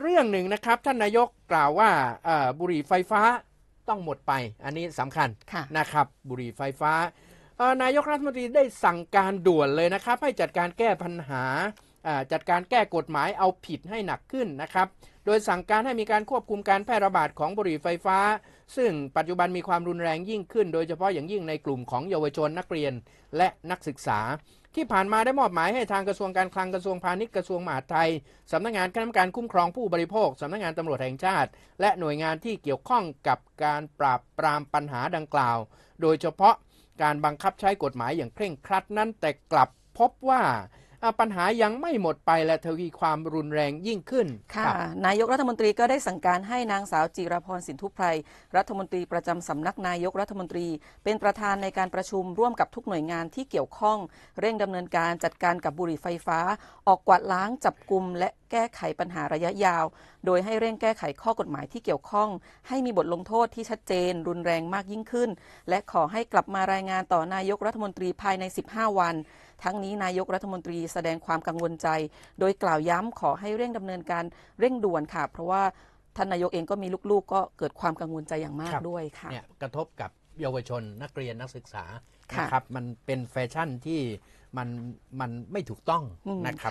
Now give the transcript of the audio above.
เรื่องหนึ่งนะครับ ท่านนายกกล่าวว่าเอ่อบุหรี่ไฟฟ้าต้องหมดไป อันนี้สำคัญค่ะนะครับ บุหรี่ไฟฟ้าเอ่อนายกรัฐมนตรีได้สั่งการด่วนเลยนะครับ ให้จัดการแก้ปัญหาอ่าจัดการแก้กฎหมายเอาผิดให้หนักขึ้นนะครับ โดยสั่งการให้มีการควบคุมการแพร่ระบาดของบุหรี่ไฟฟ้า ซึ่งปัจจุบันมีความรุนแรงยิ่งขึ้น โดยเฉพาะอย่างยิ่งในกลุ่มของเยาวชนนักเรียนและนักศึกษา ที่ผ่านมาได้มอบหมายให้ทางกระทรวงการคลังกระทรวงพาณิชย์กระทรวงมหาดไทยสำนักงานคณะกรรมการคุ้มครองผู้บริโภคสำนักงานตำรวจแห่งชาติ และหน่วยงานที่เกี่ยวข้องกับการปราบปรามปัญหาดังกล่าว โดยเฉพาะการบังคับใช้กฎหมายอย่างเคร่งครัดนั้นแต่กลับพบว่าอ่า ปัญหายังไม่หมดไปและทวีความรุนแรงยิ่งขึ้น ค่ะรับนายกรัฐมนตรีก็ได้สั่งการให้นางสาวจิรพรสินทุไพรรัฐมนตรีประจำสำนักนายกรัฐมนตรี เป็นประธานในการประชุมร่วมกับทุกหน่วยงานที่เกี่ยวข้อง เร่งดำเนินการจัดการกับบุหรี่ไฟฟ้า ออกกวาดล้างจับกลุ่มและแก้ไขปัญหาระยะยาว โดยให้เร่งแก้ไขข้อกฎหมายที่เกี่ยวข้อง ให้มีบทลงโทษที่ชัดเจน รุนแรงมากยิ่งขึ้น และขอให้กลับมารายงานต่อนายกรัฐมนตรีภายใน 15 วัน ทั้งนี้นายกรัฐมนตรีแสดงความกังวลใจ โดยกล่าวย้ำขอให้เร่งดำเนินการเร่งด่วนค่ะ เพราะว่าท่านนายกเองก็มีลูกๆ ก็เกิดความกังวลใจอย่างมากครับด้วยค่ะเนี่ยกระทบกับเยาวชนนักเรียนนักศึกษาค่ะนะครับมันเป็นแฟชั่นที่มันมันไม่ถูกต้องอืมนะครับ